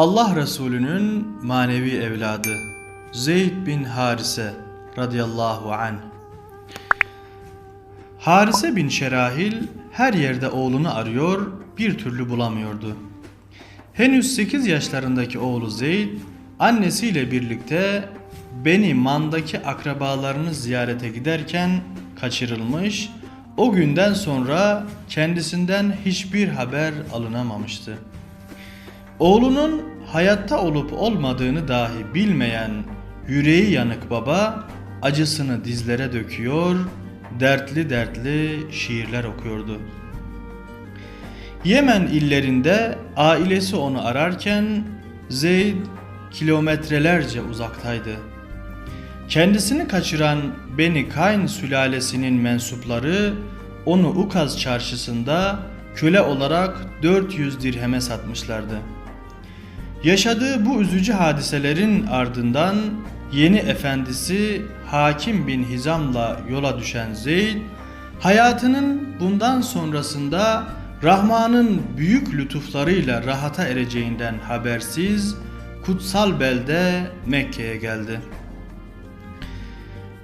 Allah Resulü'nün manevi evladı Zeyd bin Harise radıyallahu anh. Harise bin Şerahil her yerde oğlunu arıyor, bir türlü bulamıyordu. Henüz 8 yaşlarındaki oğlu Zeyd, annesiyle birlikte Beni Man'daki akrabalarını ziyarete giderken kaçırılmış, o günden sonra kendisinden hiçbir haber alınamamıştı. Oğlunun hayatta olup olmadığını dahi bilmeyen yüreği yanık baba acısını dizlere döküyor, dertli dertli şiirler okuyordu. Yemen illerinde ailesi onu ararken Zeyd kilometrelerce uzaktaydı. Kendisini kaçıran Beni Kayn sülalesinin mensupları onu Ukaz çarşısında köle olarak 400 dirheme satmışlardı. Yaşadığı bu üzücü hadiselerin ardından yeni efendisi Hakim bin Hizam'la yola düşen Zeyd, hayatının bundan sonrasında Rahman'ın büyük lütuflarıyla rahata ereceğinden habersiz kutsal belde Mekke'ye geldi.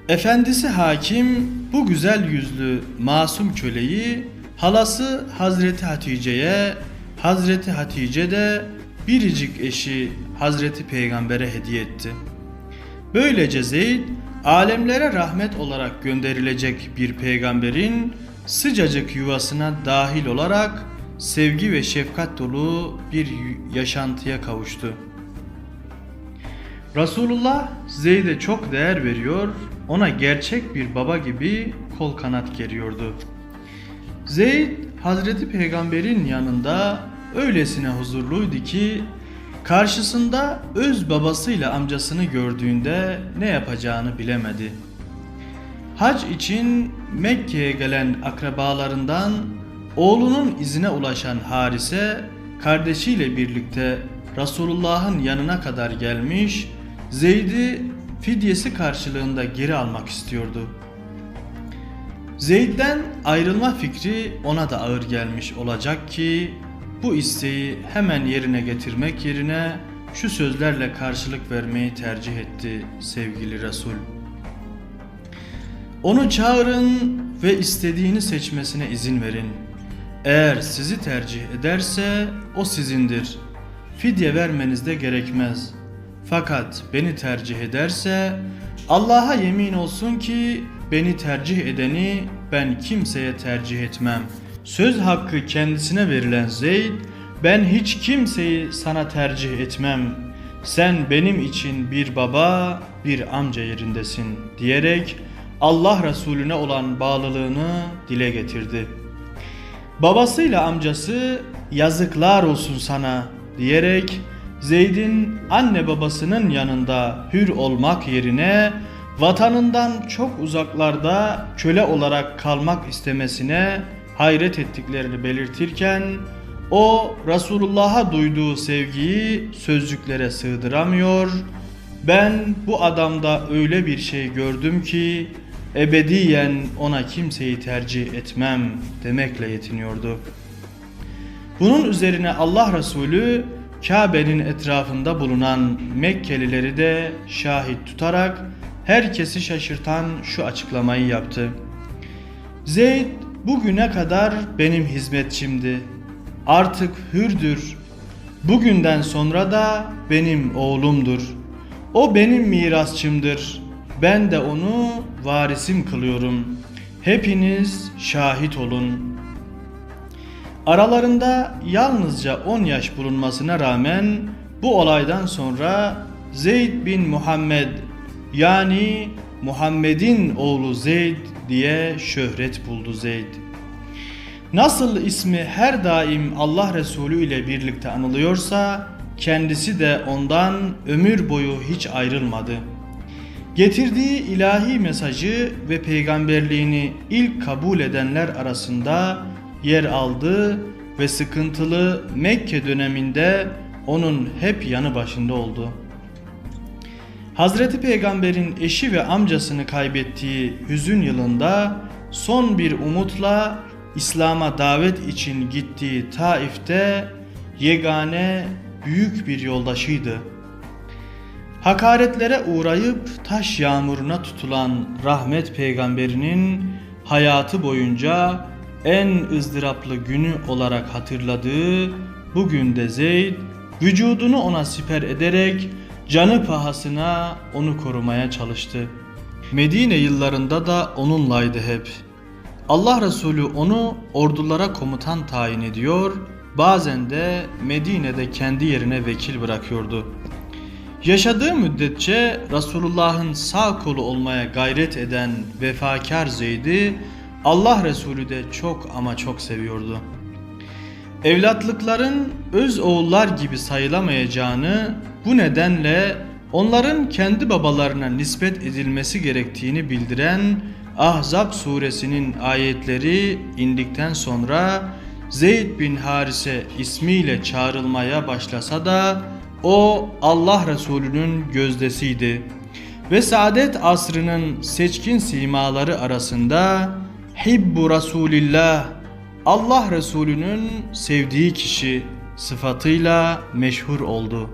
Efendisi Hakim bu güzel yüzlü masum köleyi halası Hazreti Hatice'ye, Hazreti Hatice de biricik eşi Hazreti Peygamber'e hediye etti. Böylece Zeyd alemlere rahmet olarak gönderilecek bir peygamberin sıcacık yuvasına dahil olarak sevgi ve şefkat dolu bir yaşantıya kavuştu. Resulullah Zeyd'e çok değer veriyor, ona gerçek bir baba gibi kol kanat geriyordu. Zeyd Hazreti Peygamber'in yanında öylesine huzurluydu ki karşısında öz babasıyla amcasını gördüğünde ne yapacağını bilemedi. Hac için Mekke'ye gelen akrabalarından oğlunun izine ulaşan Harise kardeşiyle birlikte Resulullah'ın yanına kadar gelmiş Zeyd'i fidyesi karşılığında geri almak istiyordu. Zeyd'den ayrılma fikri ona da ağır gelmiş olacak ki bu isteği hemen yerine getirmek yerine şu sözlerle karşılık vermeyi tercih etti sevgili Resul. Onu çağırın ve istediğini seçmesine izin verin. Eğer sizi tercih ederse o sizindir. Fidye vermeniz de gerekmez. Fakat beni tercih ederse Allah'a yemin olsun ki beni tercih edeni ben kimseye tercih etmem. Söz hakkı kendisine verilen Zeyd ben hiç kimseyi sana tercih etmem. Sen benim için bir baba, bir amca yerindesin diyerek Allah Resulüne olan bağlılığını dile getirdi. Babasıyla amcası yazıklar olsun sana diyerek Zeyd'in anne babasının yanında hür olmak yerine vatanından çok uzaklarda köle olarak kalmak istemesine hayret ettiklerini belirtirken o Resulullah'a duyduğu sevgiyi sözcüklere sığdıramıyor. Ben bu adamda öyle bir şey gördüm ki ebediyen ona kimseyi tercih etmem demekle yetiniyordu. Bunun üzerine Allah Resulü Kabe'nin etrafında bulunan Mekkelileri de şahit tutarak herkesi şaşırtan şu açıklamayı yaptı. Zeyd bugüne kadar benim hizmetçimdi. Artık hürdür. Bugünden sonra da benim oğlumdur. O benim mirasçımdır. Ben de onu varisim kılıyorum. Hepiniz şahit olun. Aralarında yalnızca 10 yaş bulunmasına rağmen bu olaydan sonra Zeyd bin Muhammed yani Muhammed'in oğlu Zeyd diye şöhret buldu Zeyd. Nasıl ismi her daim Allah Resulü ile birlikte anılıyorsa kendisi de ondan ömür boyu hiç ayrılmadı. Getirdiği ilahi mesajı ve peygamberliğini ilk kabul edenler arasında yer aldı ve sıkıntılı Mekke döneminde onun hep yanı başında oldu. Hazreti Peygamber'in eşi ve amcasını kaybettiği hüzün yılında son bir umutla İslam'a davet için gittiği Taif'te yegane büyük bir yoldaşıydı. Hakaretlere uğrayıp taş yağmuruna tutulan rahmet peygamberinin hayatı boyunca en ızdıraplı günü olarak hatırladığı bugün de Zeyd vücudunu ona siper ederek canı pahasına onu korumaya çalıştı. Medine yıllarında da onunlaydı hep. Allah Resulü onu ordulara komutan tayin ediyor, bazen de Medine'de kendi yerine vekil bırakıyordu. Yaşadığı müddetçe Resulullah'ın sağ kolu olmaya gayret eden vefakar Zeyd'i Allah Resulü de çok ama çok seviyordu. Evlatlıkların öz oğullar gibi sayılamayacağını bu nedenle onların kendi babalarına nispet edilmesi gerektiğini bildiren Ahzab suresinin ayetleri indikten sonra Zeyd bin Harise ismiyle çağrılmaya başlasa da o Allah Resulü'nün gözdesiydi. Ve saadet asrının seçkin simaları arasında Hibbu Resulillah Allah Resulü'nün sevdiği kişi sıfatıyla meşhur oldu.